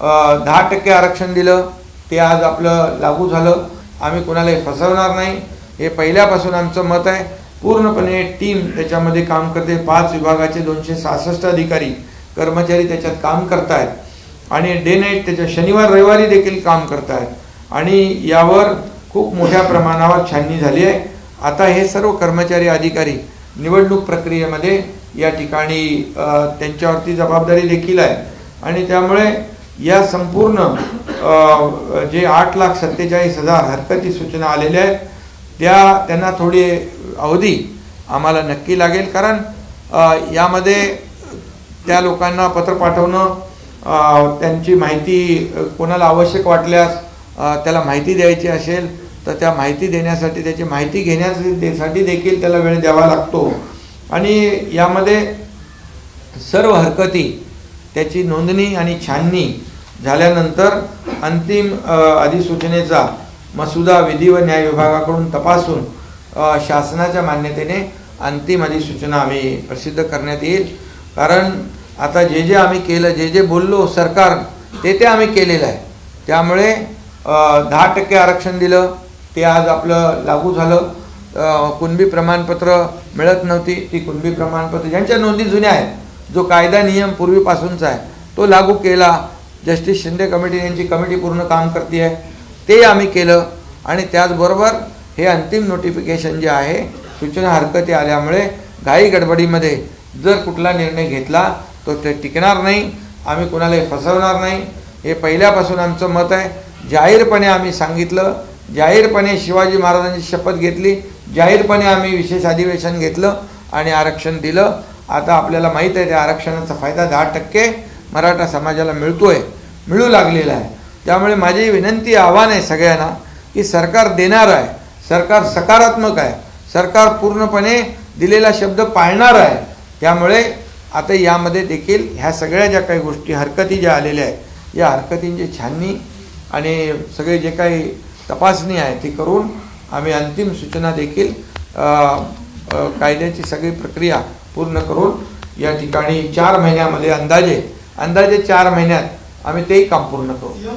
दहा टक्के आरक्षण दिलं ते आज आपलं लागू झालं. आम्ही कोणालाही फसवणार नाही. हे पहिल्यापासून आमचं मत आहे. पूर्णपणे टीम त्याच्यामध्ये काम करते. पाच विभागाचे दोनशे सहासष्ट अधिकारी कर्मचारी त्याच्यात काम करतायत. आणि डे नाईट त्याच्या शनिवार रविवारी देखील काम करतायत. आणि यावर खूप मोठ्या प्रमाणावर छाननी झाली आहे. आता हे सर्व कर्मचारी अधिकारी निवडणूक प्रक्रियेमध्ये या ठिकाणी त्यांच्यावरती जबाबदारी देखील आहे. आणि त्यामुळे या संपूर्ण जे आठ लाख सत्तेचाळीस हजार हरकती सूचना आलेल्या आहेत त्या त्यांना थोडी अवधी आम्हाला नक्की लागेल. कारण यामध्ये त्या लोकांना पत्र पाठवणं त्यांची माहिती कोणाला आवश्यक वाटल्यास त्याला माहिती द्यायची असेल तर त्या माहिती देण्यासाठी त्याची माहिती घेण्यासाठी देखील त्याला वेळ द्यावा लागतो. आणि यामध्ये सर्व हरकती त्याची नोंदणी आणि छाननी झाल्यानंतर अंतिम अधिसूचनेचा मसुदा विधी व न्याय विभागाकडून तपासून शासनाच्या मान्यतेने अंतिम अधिसूचना आम्ही प्रसिद्ध करण्यात येईल. कारण आता जे जे आम्ही केलं जे जे बोललो सरकार ते ते आम्ही केलेलं आहे. त्यामुळे दहा टक्के आरक्षण दिलं ते आज आपलं लागू झालं. कुणबी प्रमाणपत्र मिळत नव्हती ती कुणबी प्रमाणपत्र ज्यांच्या नोंदी जुन्या आहेत जो कायदा नियम पूर्वीपासूनचा आहे तो लागू केला. जस्टिस शिंदे कमिटी यांची कमिटी पूर्ण काम करते आहे. ते आम्ही केलं आणि त्याचबरोबर हे अंतिम नोटिफिकेशन जे आहे सूचना हरकती आल्यामुळे घाई गडबडीमध्ये जर कुठला निर्णय घेतला तो ते टिकणार नाही. आम्ही कोणालाही फसवणार नाही. हे पहिल्यापासून आमचं मत आहे. जाहीरपणे आम्ही सांगितलं. जाहीरपणे शिवाजी महाराजांची शपथ घेतली. जाहीरपणे आम्ही विशेष अधिवेशन घेतलं आणि आरक्षण दिलं. आता आपल्याला माहीत आहे त्या आरक्षणाचा फायदा दहा टक्के मराठा समाजाला मिळतोय मिळू लागलेला आहे. त्यामुळे माझी विनंती आव्हान आहे सगळ्यांना की सरकार देणार आहे सरकार सकारात्मक आहे सरकार पूर्णपणे दिलेला शब्द पाळणार आहे. त्यामुळे आता यामध्ये देखील ह्या सगळ्या ज्या काही गोष्टी हरकती ज्या आलेल्या आहेत या हरकतींची छाननी आणि सगळे जे काही तपासणी आहे ती करून आम्ही अंतिम सूचना देखील कायद्याची सगळी प्रक्रिया पूर्ण करून या ठिकाणी चार महिन्यामध्ये अंदाजे अंदाजे चार महिन्यात आम्ही तेही काम पूर्ण करू.